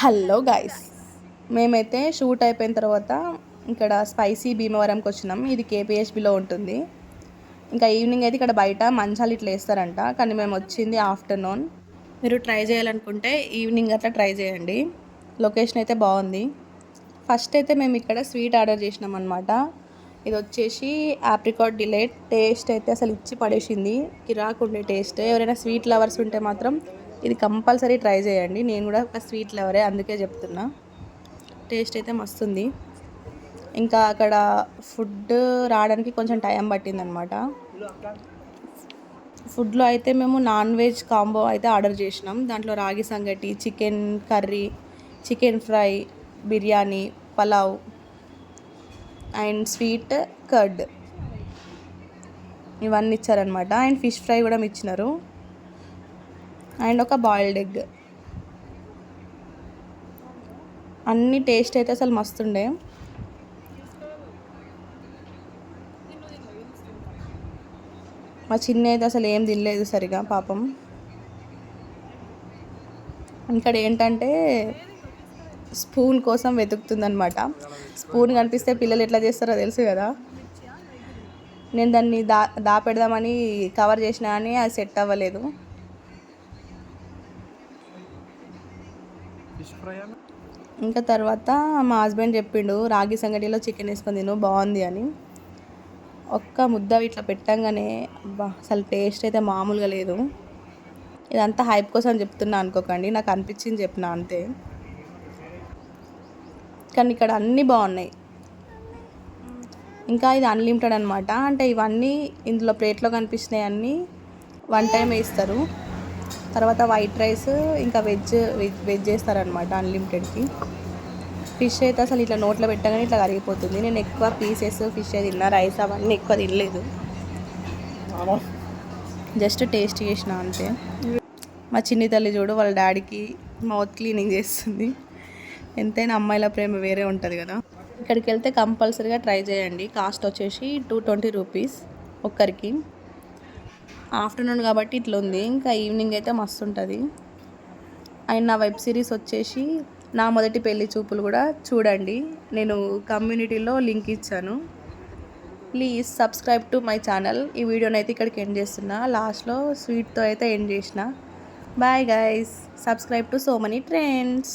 Hello guys మేమైతే shoot అయిపోయిన తర్వాత ఇక్కడ స్పైసీ భీమవరంకి వచ్చినాం. ఇది కేపీహెచ్బిలో ఉంటుంది. ఇంకా ఈవినింగ్ అయితే ఇక్కడ బయట మంచాలు ఇట్లా వేస్తారంట. కానీ మేము వచ్చింది ఆఫ్టర్నూన్ మీరు ట్రై చేయాలనుకుంటే ఈవినింగ్ అట్లా ట్రై చేయండి. లొకేషన్ అయితే బాగుంది. ఫస్ట్ అయితే మేము ఇక్కడ స్వీట్ ఆర్డర్ చేసినాం అనమాట ఇది వచ్చేసి ఆప్రికాట్ డిలైట్ టేస్ట్ అయితే అసలు ఇచ్చి పడేసింది. కిరాకు ఉండే టేస్ట్ ఎవరైనా స్వీట్ లవర్స్ ఉంటే మాత్రం ఇది కంపల్సరీ ట్రై చేయండి. నేను కూడా ఒక స్వీట్ లవరే అందుకే చెప్తున్నా. టేస్ట్ అయితే మస్తుంది. ఇంకా అక్కడ ఫుడ్ రావడానికి కొంచెం టైం పట్టిందనమాట. ఫుడ్లో అయితే మేము నాన్ వెజ్ కాంబో అయితే ఆర్డర్ చేసినాం. దాంట్లో ragi sangati chicken curry chicken fry biryani pulao and sweet curd. ఇవన్నీ ఇచ్చారనమాట. అండ్ ఫిష్ ఫ్రై కూడా ఇచ్చినారు. అండ్ ఒక బాయిల్డ్ ఎగ్. అన్ని టేస్ట్ అయితే అసలు మస్తుండే. మా చిన్న అయితే అసలు ఏం తినలేదు సరిగా పాపం. ఇక్కడ ఏంటంటే స్పూన్ కోసం వెతుకుతుందనమాట స్పూన్ కనిపిస్తే పిల్లలు ఎట్లా చేస్తారో తెలుసు కదా. నేను దాన్ని దా దాపెడదామని కవర్ చేసినా కానీ అది సెట్ అవ్వలేదు. ఇంకా తర్వాత మా హస్బెండ్ చెప్పిండు రాగి సంగటిలో చికెన్ వేసుకొని తిను బాగుంది అని. ఒక్క ముద్ద ఇట్లా పెట్టంగానే అసలు టేస్ట్ అయితే మామూలుగా లేదు. ఇదంతా హైప్ కోసం చెప్తున్నా అనుకోకండి నాకు అనిపించింది చెప్పిన అంతే. కానీ ఇక్కడ అన్నీ బాగున్నాయి. ఇంకా ఇది అన్లిమిటెడ్ అనమాట అంటే ఇవన్నీ ఇందులో ప్లేట్లో కనిపిస్తున్నాయి అన్నీ వన్ టైం వేస్తారు తర్వాత వైట్ రైస్ ఇంకా వెజ్ వెజ్ వెజ్ చేస్తారనమాట అన్లిమిటెడ్కి ఫిష్ అయితే అసలు ఇట్లా నోట్లో పెట్టగానే ఇట్లా కరిగిపోతుంది. నేను ఎక్కువ పీసెస్ ఫిష్ తిన్నా రైస్ అవన్నీ ఎక్కువ తినలేదు. జస్ట్ టేస్ట్ చేసిన అంతే. మా చిన్ని తల్లి చూడు వాళ్ళ డాడీకి మౌత్ క్లీనింగ్ చేస్తుంది. ఎంతైనా అమ్మాయిల ప్రేమ వేరే ఉంటుంది కదా. ఇక్కడికి వెళ్తే కంపల్సరీగా ట్రై చేయండి. కాస్ట్ వచ్చేసి టూ ట్వంటీ రూపీస్ ఒక్కరికి. ఆఫ్టర్నూన్ కాబట్టి ఇట్లా ఉంది ఇంకా ఈవినింగ్ అయితే మస్తు ఉంటుంది అండ్ నా వెబ్ సిరీస్ వచ్చేసి నా మొదటి పెళ్ళి చూపులు కూడా చూడండి. నేను కమ్యూనిటీలో లింక్ ఇచ్చాను. Please subscribe to my channel. ఈ వీడియోని అయితే ఇక్కడికి ఎండ్ చేస్తున్నా. లాస్ట్లో స్వీట్తో అయితే ఎండ్ చేసిన. Bye guys. Subscribe to so many trends.